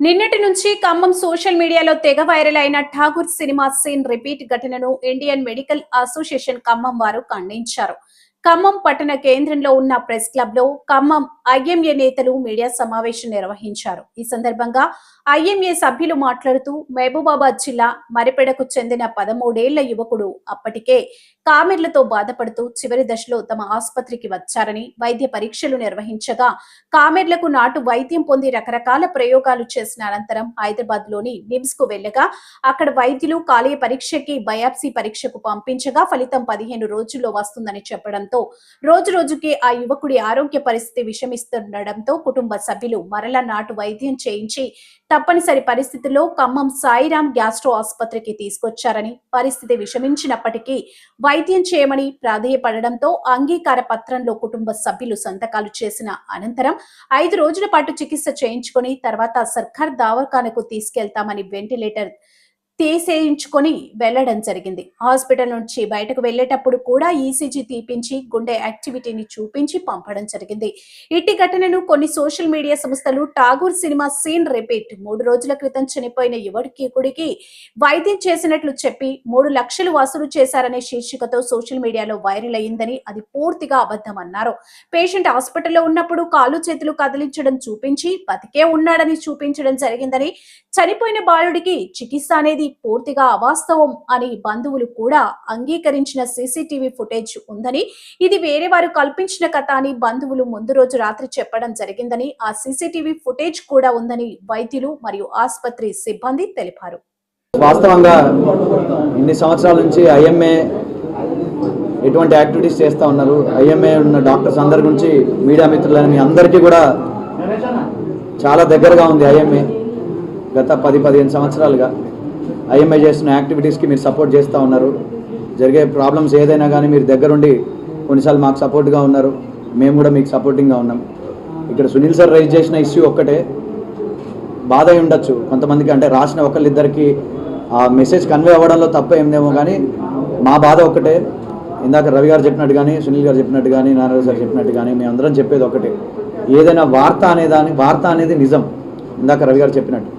నిన్నటి నుంచి ఖమ్మం సోషల్ మీడియాలో తెగ వైరల్ అయిన ఠాగూర్ సినిమా సీన్ రిపీట్ ఘటనను ఇండియన్ మెడికల్ అసోసియేషన్ ఖమ్మం వారు ఖండించారు. ఖమ్మం పట్టణ కేంద్రంలో ఉన్న ప్రెస్ క్లబ్లో ఖమ్మం ఐఎంఏ నేతలు మీడియా సమావేశం నిర్వహించారు. ఈ సందర్భంగా ఐఎంఏ సభ్యులు మాట్లాడుతూ మహబూబాబాద్ జిల్లా మరిపెడకు చెందిన పదమూడేళ్ళ యువకుడు అప్పటికే కామెర్లతో బాధపడుతూ చివరి దశలో తమ ఆసుపత్రికి వచ్చారని వైద్య పరీక్షలు నిర్వహించగా కామెర్లకు నాటు వైద్యం పొంది రకరకాల ప్రయోగాలు చేసిన అనంతరం హైదరాబాద్లోని నిమ్స్కు వెళ్ళగా అక్కడ వైద్యులు కాలేయ పరీక్షకి బయాప్సీ పరీక్షకు పంపించగా ఫలితం పదిహేను రోజుల్లో వస్తుందని చెప్పడంతో రోజు రోజుకి ఆ యువకుడి ఆరోగ్య పరిస్థితి విషమిస్తుండటంతో కుటుంబ సభ్యులు మరల నాటు వైద్యం చేయించి తప్పనిసరి పరిస్థితుల్లో ఖమ్మం సాయిరాం గ్యాస్ట్రో ఆసుపత్రికి తీసుకొచ్చారని పరిస్థితి విషమించినప్పటికీ వైద్యం చేయమని ప్రాధేయపడడంతో అంగీకార పత్రంలో కుటుంబ సభ్యులు సంతకాలు చేసిన అనంతరం ఐదు రోజుల పాటు చికిత్స చేయించుకొని తర్వాత సర్కార్ దవాఖానకు తీసుకెళ్తామని వెంటిలేటర్ తీసేయించుకొని వెళ్ళడం జరిగింది. హాస్పిటల్ నుంచి బయటకు వెళ్ళేటప్పుడు కూడా ఈసీజీ తీపించి గుండె యాక్టివిటీని చూపించి పంపడం జరిగింది. ఇట్టి ఘటనను కొన్ని సోషల్ మీడియా సంస్థలు ఠాగూర్ సినిమా సీన్ రిపీట్ మూడు రోజుల క్రితం చనిపోయిన యువడికి వైద్యం చేసినట్లు చెప్పి మూడు లక్షలు వసూలు చేశారనే శీర్షికతో సోషల్ మీడియాలో వైరల్ అయిందని అది పూర్తిగా అబద్ధమన్నారు పేషెంట్ హాస్పిటల్లో ఉన్నప్పుడు కాలు చేతులు కదిలించడం చూపించి బతికే ఉన్నాడని చూపించడం జరిగిందని చనిపోయిన బాలుడికి చికిత్స అనేది పూర్తిగా అవాస్తవం అని బంధువులు కూడా అంగీకరించిన సీసీటీవీ ఫుటేజ్ ఉందని ఇది వేరే వారు కల్పించిన కథ అని బంధువులు ముందు రోజు రాత్రి చెప్పడం జరిగిందని ఆ సీసీటీవీ ఫుటేజ్ కూడా ఉందని వైద్యులు మరియు ఆసుపత్రి సిబ్బంది తెలిపారు. వాస్తవంగా ఇన్ని సంవత్సరాల నుంచి ఐఎంఏ ఎటువంటి యాక్టివిటీస్ చేస్తూ ఉన్నారు. ఐఎంఏ ఉన్న డాక్టర్స్ అందరి గురించి మీడియా మిత్రులని మీ అందరికీ కూడా చాలా దగ్గరగా ఉంది ఐఎంఏ గత పది పదిహేను సంవత్సరాలుగా. ఐఎంఐ చేస్తున్న యాక్టివిటీస్కి మీరు సపోర్ట్ చేస్తూ ఉన్నారు. జరిగే ప్రాబ్లమ్స్ ఏదైనా కానీ మీరు దగ్గరుండి కొన్నిసార్లు మాకు సపోర్ట్గా ఉన్నారు. మేము కూడా మీకు సపోర్టింగ్గా ఉన్నాం. ఇక్కడ సునీల్ సార్ రైజ్ చేసిన ఇష్యూ ఒక్కటే. బాధ అయి ఉండొచ్చు. కొంతమందికి అంటే రాసిన ఒకళ్ళిద్దరికి ఆ మెసేజ్ కన్వే అవ్వడంలో తప్ప ఏందేమో కానీ మా బాధ ఒకటే ఇందాక రవి గారు చెప్పినట్టు కానీ సునీల్ గారు చెప్పినట్టు కానీ నారాయణ సార్ చెప్పినట్టు కానీ మేము అందరం చెప్పేది ఒకటే ఏదైనా వార్త అనేదాని వార్త అనేది నిజం. ఇందాక రవి గారు చెప్పినట్టు.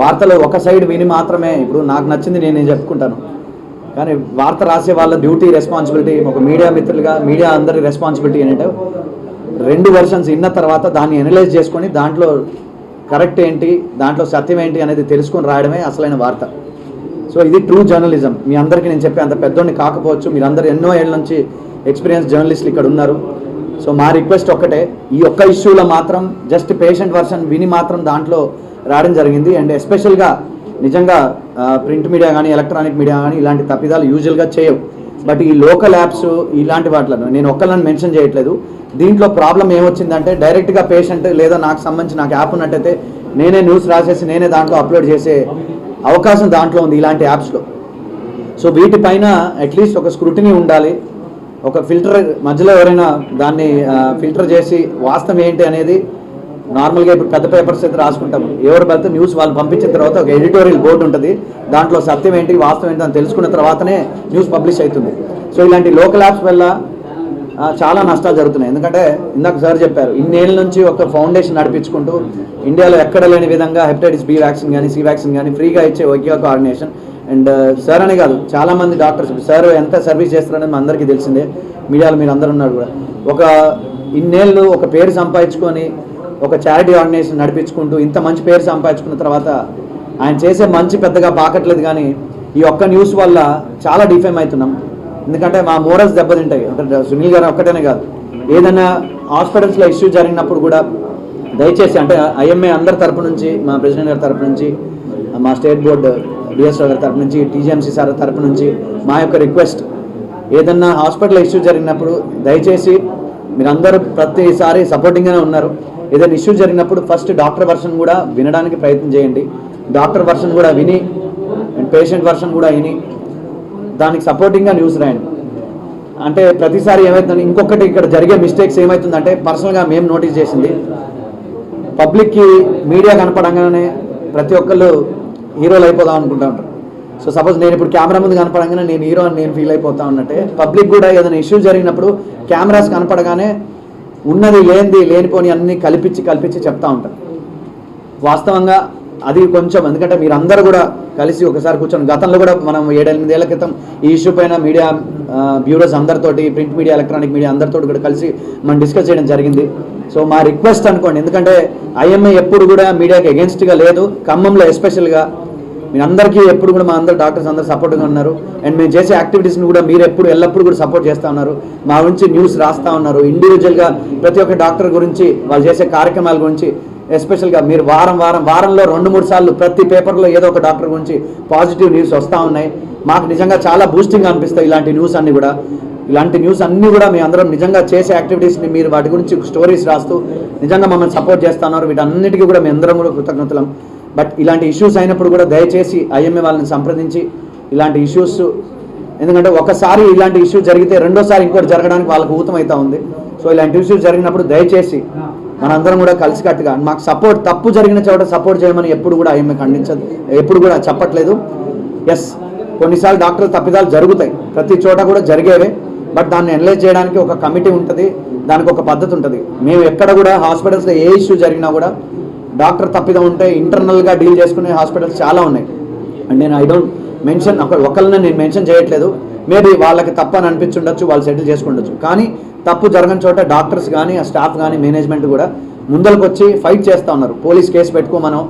వార్తలు ఒక సైడ్ విని మాత్రమే. ఇప్పుడు నాకు నచ్చింది నేను నేను చెప్పుకుంటాను. కానీ వార్త రాసే వాళ్ళ డ్యూటీ రెస్పాన్సిబిలిటీ ఒక మీడియా మిత్రులుగా మీడియా అందరి రెస్పాన్సిబిలిటీ ఏంటంటే రెండు వెర్షన్స్ విన్న తర్వాత దాన్ని అనలైజ్ చేసుకొని దాంట్లో కరెక్ట్ ఏంటి దాంట్లో సత్యం ఏంటి అనేది తెలుసుకొని రాయడమే అసలైన వార్త. సో ఇది ట్రూ జర్నలిజం మీ అందరికీ నేను చెప్పే అంత పెద్దోడిని కాకపోవచ్చు. మీరందరూ ఎన్నో ఏళ్ళ నుంచి ఎక్స్పీరియన్స్ జర్నలిస్టులు ఇక్కడ ఉన్నారు. సో మా రిక్వెస్ట్ ఒక్కటే ఈ ఒక్క ఇష్యూలో మాత్రం జస్ట్ పేషెంట్ వర్షన్ విని మాత్రం దాంట్లో రావడం జరిగింది. అండ్ ఎస్పెషల్గా నిజంగా ప్రింట్ మీడియా కానీ ఎలక్ట్రానిక్ మీడియా కానీ ఇలాంటి తప్పిదాలు యూజువల్గా చేయవు. బట్ ఈ లోకల్ యాప్స్ ఇలాంటి వాటిలో నేను ఒక్కళ్ళని మెన్షన్ చేయట్లేదు. దీంట్లో ప్రాబ్లం ఏమొచ్చిందంటే డైరెక్ట్గా పేషెంట్ లేదా నాకు సంబంధించి నాకు యాప్ ఉన్నట్టయితే నేనే న్యూస్ రాసేసి నేనే దాంట్లో అప్లోడ్ చేసే అవకాశం దాంట్లో ఉంది ఇలాంటి యాప్స్లో. సో వీటిపైన అట్లీస్ట్ ఒక స్క్రూటినీ ఉండాలి. ఒక ఫిల్టర్ మధ్యలో ఎవరైనా దాన్ని ఫిల్టర్ చేసి వాస్తవం ఏంటి అనేది నార్మల్గా ఇప్పుడు పెద్ద పేపర్స్ అయితే రాసుకుంటాము. ఎవరు పెడితే న్యూస్ వాళ్ళు పంపించిన తర్వాత ఒక ఎడిటోరియల్ బోర్డు ఉంటుంది. దాంట్లో సత్యం ఏంటి వాస్తవం ఏంటి అని తెలుసుకున్న తర్వాతనే న్యూస్ పబ్లిష్ అవుతుంది. సో ఇలాంటి లోకల్ యాప్స్ వల్ల చాలా నష్టాలు జరుగుతున్నాయి. ఎందుకంటే ఇందాక సార్ చెప్పారు ఇన్నేళ్ళ నుంచి ఒక ఫౌండేషన్ నడిపించుకుంటూ ఇండియాలో ఎక్కడ లేని విధంగా హెపటైటిస్ బి వ్యాక్సిన్ కానీ సి వ్యాక్సిన్ కానీ ఫ్రీగా ఇచ్చే ఒకే ఒక అండ్ సార్ అనే కాదు చాలా మంది డాక్టర్స్ సార్ ఎంత సర్వీస్ చేస్తారనేది మా అందరికీ తెలిసిందే. మీడియాలో మీరు అందరు ఉన్నారు కూడా. ఒక ఇన్నేళ్ళు ఒక పేరు సంపాదించుకొని ఒక చారిటీ ఆర్గనైజేషన్ నడిపించుకుంటూ ఇంత మంచి పేరు సంపాదించుకున్న తర్వాత ఆయన చేసే మంచి పెద్దగా బాకట్లేదు కానీ ఈ ఒక్క న్యూస్ వల్ల చాలా డిఫేమ్ అవుతున్నాం. ఎందుకంటే మా మోరల్స్ దెబ్బతింటాయి. అంటే సునీల్ గారు ఒక్కటేనే కాదు. ఏదైనా హాస్పిటల్స్లో ఇష్యూ జరిగినప్పుడు కూడా దయచేసి అంటే ఐఎంఏ అందరి తరపు నుంచి మా ప్రెసిడెంట్ గారి తరపు నుంచి మా స్టేట్ బోర్డు బిఎస్ గారి తరపు నుంచి టీజీఎంసీ సార్ తరపు నుంచి మా యొక్క రిక్వెస్ట్ ఏదన్నా హాస్పిటల్ ఇష్యూ జరిగినప్పుడు దయచేసి మీరందరూ ప్రతిసారి సపోర్టింగ్గానే ఉన్నారు. ఏదైనా ఇష్యూ జరిగినప్పుడు ఫస్ట్ డాక్టర్ వర్షన్ కూడా వినడానికి ప్రయత్నం చేయండి. డాక్టర్ వర్షన్ కూడా విని అండ్ పేషెంట్ వర్షన్ కూడా విని దానికి సపోర్టింగ్గా న్యూస్ రాయండి. అంటే ప్రతిసారి ఏమవుతుంది ఇంకొకటి ఇక్కడ జరిగే మిస్టేక్స్ ఏమవుతుందంటే పర్సనల్గా మేము నోటీస్ చేసింది పబ్లిక్కి మీడియా కనపడంగానే ప్రతి ఒక్కళ్ళు హీరోలు అయిపోదాం అనుకుంటా ఉంటారు. సో సపోజ్ నేను ఇప్పుడు కెమెరా ముందు కనపడంగానే నేను హీరో అని నేను ఫీల్ అయిపోతా ఉన్నట్టే పబ్లిక్ కూడా ఏదైనా ఇష్యూ జరిగినప్పుడు కెమెరాస్ కనపడగానే ఉన్నది లేనిది లేనిపోని అన్ని కల్పించి కల్పించి చెప్తా ఉంటారు వాస్తవంగా అది కొంచెం ఎందుకంటే మీరు అందరూ కూడా కలిసి ఒకసారి కూర్చొని గతంలో కూడా మనం ఏడెనిమిదేళ్ళ క్రితం ఈ ఇష్యూ పైన మీడియా బ్యూరోస్ అందరితోటి ప్రింట్ మీడియా ఎలక్ట్రానిక్ మీడియా అందరితోటి కూడా కలిసి మనం డిస్కస్ చేయడం జరిగింది. సో మా రిక్వెస్ట్ అనుకోండి ఎందుకంటే ఐఎంఏ ఎప్పుడు కూడా మీడియాకి అగెన్స్ట్గా లేదు. ఖమ్మంలో ఎస్పెషల్గా మీ అందరికీ ఎప్పుడు కూడా మా అందరు డాక్టర్స్ అందరు సపోర్ట్గా ఉన్నారు. అండ్ మేము చేసే యాక్టివిటీస్ని కూడా మీరు ఎప్పుడు ఎల్లప్పుడు కూడా సపోర్ట్ చేస్తూ ఉన్నారు. మా గురించి న్యూస్ రాస్తూ ఉన్నారు. ఇండివిజువల్గా ప్రతి ఒక్క డాక్టర్ గురించి వాళ్ళు చేసే కార్యక్రమాల గురించి ఎస్పెషల్గా మీరు వారం వారం వారంలో రెండు మూడు సార్లు ప్రతి పేపర్లో ఏదో ఒక డాక్టర్ గురించి పాజిటివ్ న్యూస్ వస్తూ ఉన్నాయి. మాకు నిజంగా చాలా బూస్టింగ్ అనిపిస్తాయి ఇలాంటి న్యూస్ అన్ని కూడా. ఇలాంటి న్యూస్ అన్నీ కూడా మీ అందరం నిజంగా చేసే యాక్టివిటీస్ని మీరు వాటి గురించి స్టోరీస్ రాస్తూ నిజంగా మమ్మల్ని సపోర్ట్ చేస్తున్నారు వీటన్నిటికీ కూడా మీ అందరం కూడా కృతజ్ఞతలం. బట్ ఇలాంటి ఇష్యూస్ అయినప్పుడు కూడా దయచేసి ఐఎంఏ వాళ్ళని సంప్రదించి ఇలాంటి ఇష్యూస్ ఎందుకంటే ఒకసారి ఇలాంటి ఇష్యూ జరిగితే రెండోసారి ఇంకోటి జరగడానికి వాళ్ళకు ఊతం అవుతా ఉంది. సో ఇలాంటి ఇష్యూస్ జరిగినప్పుడు దయచేసి మనందరం కూడా కలిసికట్టుగా మాకు సపోర్ట్ తప్పు జరిగిన చోట సపోర్ట్ చేయమని ఎప్పుడు కూడా ఐఎంఏ ఖండించదు. ఎప్పుడు కూడా చెప్పట్లేదు. ఎస్ కొన్నిసార్లు డాక్టర్లు తప్పిదాలు జరుగుతాయి. ప్రతి చోట కూడా జరిగేవే. బట్ దాన్ని అనలైజ్ చేయడానికి ఒక కమిటీ ఉంటుంది. దానికి ఒక పద్ధతి ఉంటుంది. మేము ఎక్కడ కూడా హాస్పిటల్స్లో ఏ ఇష్యూ జరిగినా కూడా డాక్టర్ తప్పిదం ఉంటే ఇంటర్నల్గా డీల్ చేసుకునే హాస్పిటల్స్ చాలా ఉన్నాయి. అండ్ నేను ఐ డోంట్ మెన్షన్ ఒకళ్ళని నేను మెన్షన్ చేయట్లేదు. మేబీ వాళ్ళకి తప్పు అని అనిపించుండొచ్చు వాళ్ళు సెటిల్ చేసుకుండొచ్చు. కానీ తప్పు జరగని చోట డాక్టర్స్ కానీ ఆ స్టాఫ్ కానీ మేనేజ్మెంట్ కూడా ముందరకు వచ్చి ఫైట్ చేస్తూ ఉన్నారు. పోలీస్ కేసు పెట్టుకోమనో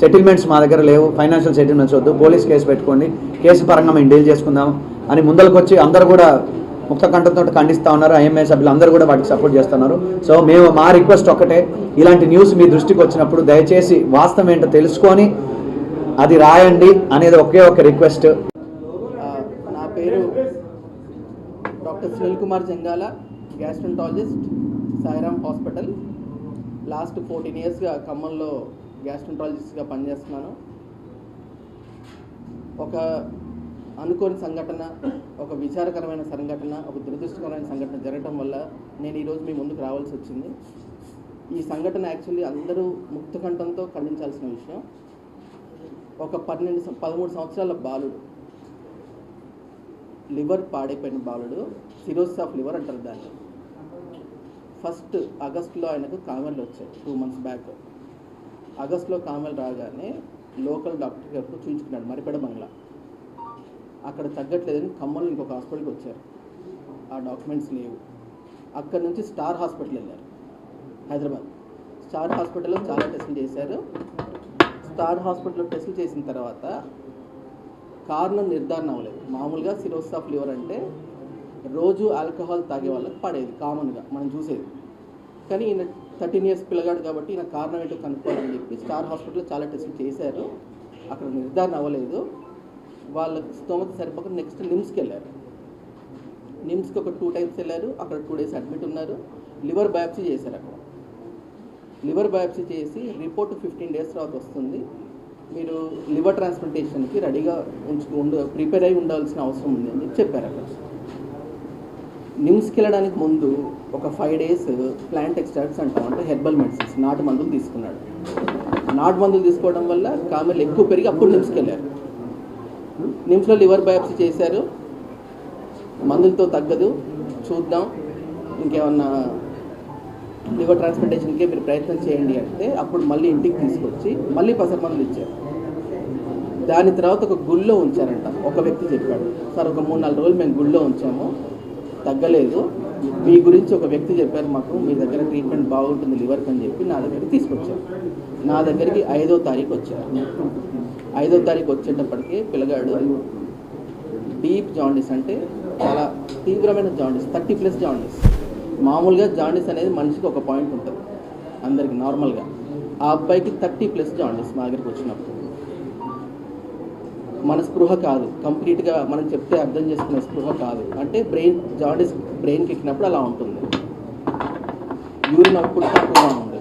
సెటిల్మెంట్స్ మా దగ్గర లేవు. ఫైనాన్షియల్ సెటిల్మెంట్స్ వద్దు. పోలీస్ కేసు పెట్టుకోండి. కేసు పరంగా మేము డీల్ చేసుకుందాం అని ముందరకు వచ్చి అందరు కూడా ముక్త కంఠంతో ఖండిస్తూ ఉన్నారు. ఐఎంఏ సభ్యులు అందరూ కూడా వాటికి సపోర్ట్ చేస్తున్నారు. సో మేము మా రిక్వెస్ట్ ఒక్కటే ఇలాంటి న్యూస్ మీ దృష్టికి వచ్చినప్పుడు దయచేసి వాస్తవం ఏంటో తెలుసుకొని అది రాయండి అనేది ఒకే ఒక రిక్వెస్ట్. నా పేరు doctor Sunil Kumar Jangala gastroenterologist Sairam hospital. Last fourteen ఇయర్స్గా ఖమ్మంలో గ్యాస్ట్రంటాలజిస్ట్గా పనిచేస్తున్నాను. ఒక అనుకోని సంఘటన ఒక విచారకరమైన సంఘటన ఒక దురదృష్టకరమైన సంఘటన జరగడం వల్ల నేను ఈరోజు మీ ముందుకు రావాల్సి వచ్చింది. ఈ సంఘటన యాక్చువల్లీ అందరూ ముక్తకంఠంతో ఖండించాల్సిన విషయం. ఒక పన్నెండు పదమూడు సంవత్సరాల బాలుడు లివర్ పాడైపోయిన బాలుడు సిరోసిస్ ఆఫ్ లివర్ అంటారు దాన్ని. ఫస్ట్ ఆగస్టులో ఆయనకు కామెర్లు వచ్చాయి టూ మంత్స్ బ్యాక్. ఆగస్టులో కామెల్ రాగానే లోకల్ డాక్టర్ గారు చూపించుకున్నాడు మరిపెడ బంగ్లా. అక్కడ తగ్గట్లేదని ఖమ్మంలో ఇంకొక హాస్పిటల్కి వచ్చారు. ఆ డాక్యుమెంట్స్ లేవు. అక్కడ నుంచి స్టార్ హాస్పిటల్ వెళ్ళారు. హైదరాబాద్. స్టార్ హాస్పిటల్లో చాలా టెస్టులు చేశారు. స్టార్ హాస్పిటల్లో టెస్టులు చేసిన తర్వాత కారణం నిర్ధారణ అవ్వలేదు. మామూలుగా సిరోస్ ఆఫ్ లివర్ అంటే రోజు ఆల్కహాల్ తాగే వాళ్ళకి పడేది కామన్గా మనం చూసేది. కానీ ఈయన థర్టీన్ ఇయర్స్ పిల్లగాడు కాబట్టి ఈయన కారణం ఏంటో కనుక్కోవాలని చెప్పి స్టార్ హాస్పిటల్లో చాలా టెస్టులు చేశారు. అక్కడ నిర్ధారణ అవ్వలేదు. వాళ్ళకి స్తోమత సరిపోక నెక్స్ట్ నిమ్స్కి వెళ్ళారు నిమ్స్కి ఒక టూ టైమ్స్ వెళ్ళారు. అక్కడ టూ డేస్ అడ్మిట్ ఉన్నారు. లివర్ బయాప్సీ చేశారు అక్కడ. లివర్ బయాప్సీ చేసి రిపోర్ట్ ఫిఫ్టీన్ డేస్ తర్వాత వస్తుంది. మీరు లివర్ ట్రాన్స్ప్లాంటేషన్కి రెడీగా ఉంచు ఉండ ప్రిపేర్ అయి ఉండాల్సిన అవసరం ఉంది అని చెప్పారు అక్కడ. నిమ్స్కి వెళ్ళడానికి ముందు ఒక ఫైవ్ డేస్ ప్లాంట్ ఎక్స్ట్రాక్ట్స్ అంటాం అంటే హెర్బల్ మెడిసిన్స్ నాటు మందులు తీసుకున్నాడు. నాటు మందులు తీసుకోవడం వల్ల కామెలు ఎక్కువ పెరిగి అప్పుడు నిమ్స్కి వెళ్ళారు నిమ్స్లో లివర్ బయాప్సీ చేశారు. మందులతో తగ్గదు. చూద్దాం. ఇంకేమన్నా లివర్ ట్రాన్స్ప్లాంటేషన్కి మీరు ప్రయత్నం చేయండి అంటే అప్పుడు మళ్ళీ ఇంటికి తీసుకొచ్చి మళ్ళీ పసర మందులు ఇచ్చారు. దాని తర్వాత ఒక గుళ్ళో ఉంచారంట. ఒక వ్యక్తి చెప్పాడు సార్ ఒక మూడు నాలుగు రోజులు మేము గుళ్ళో ఉంచాము. తగ్గలేదు. మీ గురించి ఒక వ్యక్తి చెప్పారు మాకు. మీ దగ్గర ట్రీట్మెంట్ బాగుంటుంది లివర్కి అని చెప్పి నా దగ్గరికి తీసుకొచ్చారు. నా దగ్గరికి ఐదో తారీఖు వచ్చారు. ఐదో తారీఖు వచ్చేటప్పటికి పిల్లగాడు డీప్ జాండీస్ అంటే చాలా తీవ్రమైన జాండీస్ థర్టీ ప్లస్ జాండీస్. మామూలుగా జాండీస్ అనేది మనిషికి ఒక పాయింట్ ఉంటుంది అందరికి నార్మల్గా. ఆ అబ్బాయికి థర్టీ ప్లస్ జాండీస్ మా దగ్గరికి వచ్చినప్పుడు. మన స్పృహ కాదు కంప్లీట్గా మనం చెప్తే అర్థం చేసుకునే స్పృహ కాదు. అంటే బ్రెయిన్ జాండీస్ బ్రెయిన్కి ఎక్కినప్పుడు అలా ఉంటుంది. యూరిన్ అవుట్పుట్ తక్కువగా ఉంది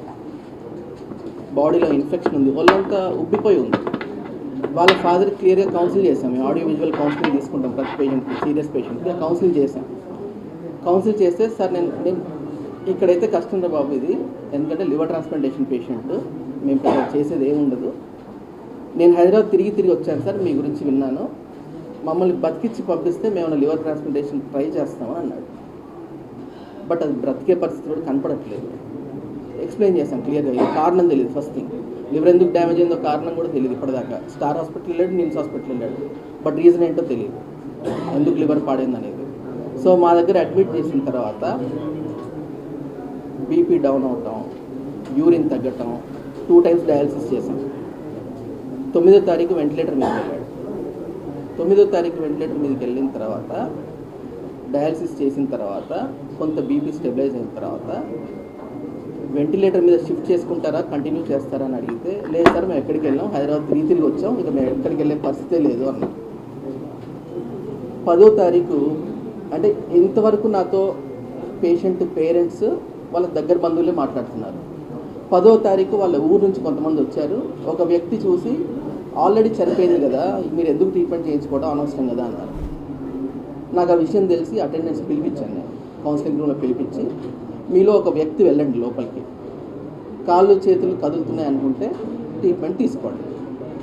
బాడీలో ఇన్ఫెక్షన్ ఉంది ఒళ్ళంతా ఉబ్బిపోయి ఉంది. వాళ్ళ ఫాదర్ క్లియర్గా కౌన్సిల్ చేసాం మేము ఆడియో విజువల్ కౌన్సిలింగ్ తీసుకుంటాం ప్రతి పేషెంట్కి సీరియస్ పేషెంట్కి కౌన్సిల్ చేసాం కౌన్సిల్ చేస్తే సార్ నేను నేను ఇక్కడైతే కష్టం రా బాబు ఇది. ఎందుకంటే లివర్ ట్రాన్స్ప్లాంటేషన్ పేషెంట్. మేము చేసేది ఏముండదు నేను హైదరాబాద్ తిరిగి తిరిగి వచ్చాను సార్ మీ గురించి విన్నాను. మమ్మల్ని బతికిచ్చి పంపిస్తే మేము లివర్ ట్రాన్స్ప్లాంటేషన్ ట్రై చేస్తామని అన్నాడు. బట్ అది బ్రతికే పరిస్థితి కూడా కనపడట్లేదు. ఎక్స్ప్లెయిన్ చేశాం క్లియర్గా. కారణం తెలియదు ఫస్ట్ థింగ్. లివర్ ఎందుకు డ్యామేజ్ అయిందో కారణం కూడా తెలియదు ఇప్పటిదాకా. స్టార్ హాస్పిటల్ వెళ్ళాడు నిమ్స్ హాస్పిటల్ వెళ్ళాడు. బట్ రీజన్ ఏంటో తెలియదు ఎందుకు లివర్ పాడైంది అనేది. సో మా దగ్గర అడ్మిట్ చేసిన తర్వాత బీపీ డౌన్ అవటం యూరిన్ తగ్గటం టూ టైమ్స్ డయాలసిస్ చేశాం. తొమ్మిదో తారీఖు వెంటిలేటర్ మీద వెళ్ళాడు. తొమ్మిదో తారీఖు వెంటిలేటర్ మీదకి వెళ్ళిన తర్వాత డయాలసిస్ చేసిన తర్వాత కొంత బీపీ స్టెబిలైజ్ అయిన తర్వాత వెంటిలేటర్ మీద షిఫ్ట్ చేసుకుంటారా కంటిన్యూ చేస్తారా అని అడిగితే లేదు సార్ మేము ఎక్కడికి వెళ్ళాం హైదరాబాద్ తిరిగి తిరిగి వచ్చాం ఇక మేము ఎక్కడికి వెళ్ళే పరిస్థితే లేదు అన్న పదో తారీఖు అంటే ఇంతవరకు నాతో పేషెంట్ పేరెంట్స్ వాళ్ళ దగ్గర బంధువులే మాట్లాడుతున్నారు. పదో తారీఖు వాళ్ళ ఊరు నుంచి కొంతమంది వచ్చారు. ఒక వ్యక్తి చూసి ఆల్రెడీ చనిపోయింది కదా మీరు ఎందుకు ట్రీట్మెంట్ చేయించుకోవడం అనవసరం కదా అన్నారు. నాకు ఆ విషయం తెలిసి అటెండెన్స్ పిలిపించాను నేను. కౌన్సిలింగ్ రూమ్లో పిలిపించి మీలో ఒక వ్యక్తి వెళ్ళండి లోపలికి. కాళ్ళు చేతులు కదులుతున్నాయి అనుకుంటే ట్రీట్మెంట్ తీసుకోండి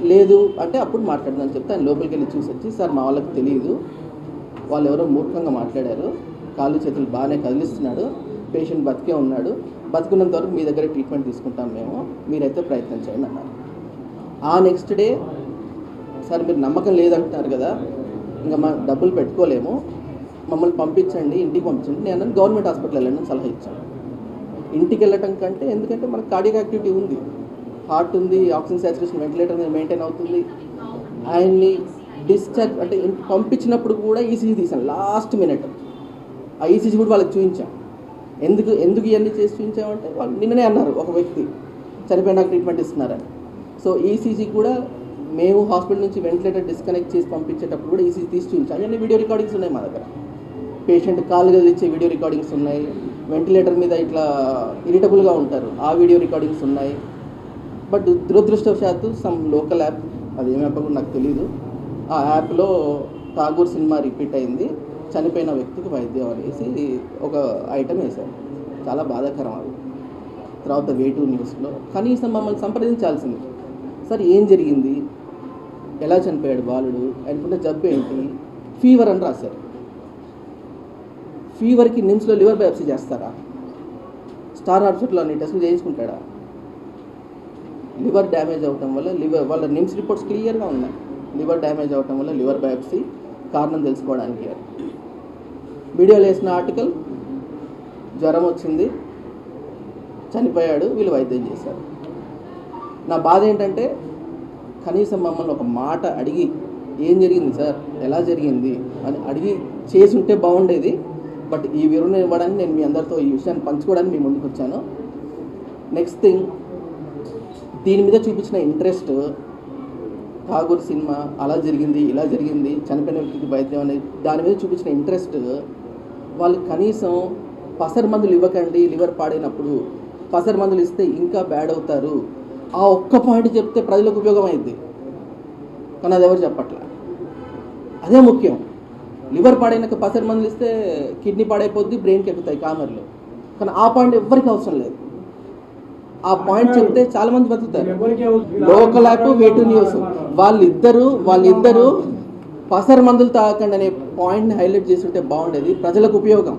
లేదు అంటే అప్పుడు మాట్లాడదాం చెప్తే ఆయన లోపలికి వెళ్ళి చూసి వచ్చి సార్ మా వాళ్ళకి తెలియదు వాళ్ళు ఎవరో మూర్ఖంగా మాట్లాడారు. కాళ్ళు చేతులు బాగానే కదిలిస్తున్నాడు. పేషెంట్ బతికే ఉన్నాడు. బతుకున్నంత వరకు మీ దగ్గర ట్రీట్మెంట్ తీసుకుంటాం మేము. మీరైతే ప్రయత్నం చేయండి అన్నారు. ఆ నెక్స్ట్ డే సార్ మీరు నమ్మకం లేదంటున్నారు కదా. ఇంకా మా డబ్బులు పెట్టుకోలేము. మమ్మల్ని పంపించండి ఇంటికి పంపించండి. నేను గవర్నమెంట్ హాస్పిటల్ వెళ్ళండి సలహా ఇచ్చాను. ఇంటికి వెళ్ళటం కంటే ఎందుకంటే మనకు కార్డియక్ యాక్టివిటీ ఉంది. హార్ట్ ఉంది ఆక్సిజన్ సాచురేషన్ వెంటిలేటర్ మీద మెయింటైన్ అవుతుంది. ఆయన్ని డిశ్చార్జ్ అంటే పంపించినప్పుడు కూడా ఈసీజీ తీసాను లాస్ట్ మినిట్ ఆ ఈసీజీ కూడా వాళ్ళకి చూపించాం ఎందుకు ఎందుకు ఇవన్నీ చేసి చూపించామంటే వాళ్ళు నిన్ననే అన్నారు ఒక వ్యక్తి చనిపోయినాక ట్రీట్మెంట్ ఇస్తున్నారని. సో ఈసీజీ కూడా మేము హాస్పిటల్ నుంచి వెంటిలేటర్ డిస్కనెక్ట్ చేసి పంపించేటప్పుడు కూడా ఈసీజీ తీసి చూపించాం అన్ని వీడియో రికార్డింగ్స్ ఉన్నాయి మా దగ్గర. పేషెంట్ కాలు కదిలిచ్చే వీడియో రికార్డింగ్స్ ఉన్నాయి. వెంటిలేటర్ మీద ఇట్లా ఇరిటబుల్గా ఉంటారు. ఆ వీడియో రికార్డింగ్స్ ఉన్నాయి. బట్ దురదృష్టవశాత్తు సమ్ లోకల్ యాప్ అది ఏం యాప్ నాకు తెలియదు ఆ యాప్లో ఠాగూర్ సినిమా రిపీట్ అయింది. చనిపోయిన వ్యక్తికి వైద్యం అనేసి ఒక ఐటమ్ వేశారు. చాలా బాధాకరం అది. తర్వాత వే టూ న్యూస్లో కనీసం మమ్మల్ని సంప్రదించాల్సింది. సార్ ఏం జరిగింది? ఎలా చనిపోయాడు బాలుడు? అనుకుంటే జబ్బు ఏంటి? ఫీవర్ అని రాశారు. ఫీవర్కి నిమ్స్లో లివర్ బయాప్సీ చేస్తారా? స్టార్ హాస్పిటల్లో అన్ని టెస్టులు చేయించుకుంటాడా? లివర్ డ్యామేజ్ అవటం వల్ల లివర్ వాళ్ళ నిమ్స్ రిపోర్ట్స్ క్లియర్గా ఉన్నాయి. లివర్ డ్యామేజ్ అవటం వల్ల లివర్ బయాప్సీ కారణం తెలుసుకోవడానికి. వీడియోలో వేసిన ఆర్టికల్ జ్వరం వచ్చింది చనిపోయాడు వీళ్ళు వైద్యం చేశారు. నా బాధ ఏంటంటే కనీసం మమ్మల్ని ఒక మాట అడిగి ఏం జరిగింది సార్? ఎలా జరిగింది? అని అడిగి చేసి ఉంటే బాగుండేది. బట్ ఈ వివరణ ఇవ్వడానికి నేను మీ అందరితో ఈ విషయాన్ని పంచుకోవడానికి మీ ముందుకు వచ్చాను. నెక్స్ట్ థింగ్ దీని మీద చూపించిన ఇంట్రెస్ట్ ఠాగూర్ సినిమా అలా జరిగింది ఇలా జరిగింది చనిపోయిన వ్యక్తికి వైద్యం అనేది దాని మీద చూపించిన ఇంట్రెస్ట్ వాళ్ళు కనీసం పసరు మందులు ఇవ్వకండి లివర్ పాడైనప్పుడు పసరు మందులు ఇస్తే ఇంకా బ్యాడ్ అవుతారు. ఆ ఒక్క పాయింట్ చెప్తే ప్రజలకు ఉపయోగం అయింది కానీ అది ఎవరు చెప్పట్లే? అదే ముఖ్యం. లివర్ పాడైనాక పసరి మందులు ఇస్తే కిడ్నీ పాడైపోద్ది బ్రెయిన్కి ఎక్కుతాయి కామర్లు. కానీ ఆ పాయింట్ ఎవరికి అవసరం లేదు. ఆ పాయింట్ చెప్తే చాలా మంది బతుకుతారు. లోకల్ యాప్ వేటు న్యూస్. వాళ్ళిద్దరు వాళ్ళిద్దరు పసరి మందులు తాగకండి అనే పాయింట్ని హైలైట్ చేసి ఉంటే బాగుండేది. ప్రజలకు ఉపయోగం.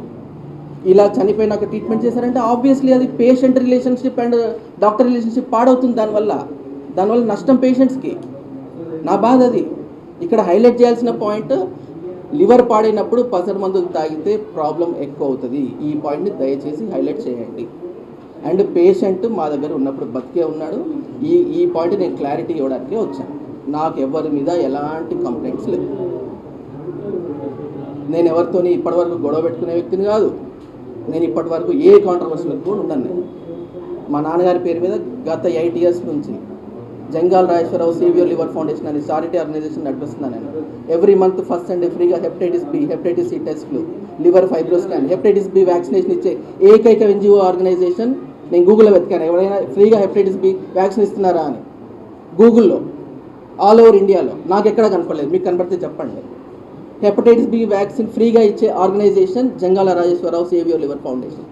ఇలా చనిపోయినాక ట్రీట్మెంట్ చేశారంటే ఆబ్వియస్లీ అది patient relationship and doctor relationship పాడవుతుంది దానివల్ల. దానివల్ల నష్టం పేషెంట్స్కి నా బాధ అది. ఇక్కడ హైలైట్ చేయాల్సిన పాయింట్ లివర్ పాడైనప్పుడు పసర మందులు తాగితే ప్రాబ్లం ఎక్కువ అవుతుంది ఈ పాయింట్ని దయచేసి హైలైట్ చేయండి. అండ్ పేషెంట్ మా దగ్గర ఉన్నప్పుడు బతికే ఉన్నాడు. ఈ ఈ పాయింట్ నేను క్లారిటీ ఇవ్వడానికి వచ్చాను. నాకు ఎవరి మీద ఎలాంటి కంప్లైంట్స్ లేవు. నేను ఎవరితోని ఇప్పటివరకు గొడవ పెట్టుకునే వ్యక్తిని కాదు. నేను ఇప్పటివరకు ఏ కాంట్రవర్సీలకు కూడా ఉండను. మా నాన్నగారి పేరు మీద గత ఎయిట్ ఇయర్స్ నుంచి Jangal Rajeshwararao severe liver foundation అనే చారిటీ ఆర్గనైజేషన్ నడిపిస్తున్నాను నేను. ఎవ్రీ మంత్ ఫస్ట్ అండ్ ఫ్రీగా హెపటైటిస్ బి హెప్టైటిస్ సి టెస్ట్లు liver fibroscan hepatitis B vaccination ఇచ్చే ఏకైక ఎన్జిఓ ఆర్గనైజేషన్ నేను గూగుల్లో వెతికాను. ఎవరైనా ఫ్రీగా హెప్టైటిస్ బి వ్యాక్సిన్ ఇస్తున్నారా అని. గూగుల్లో ఆల్ ఓవర్ ఇండియాలో నాకు ఎక్కడ కనపడలేదు. మీకు కనపడితే చెప్పండి. హెపటైటిస్ బి వ్యాక్సిన్ ఫ్రీగా ఇచ్చే organisation Jangala Rajeshwararao saviour liver foundation.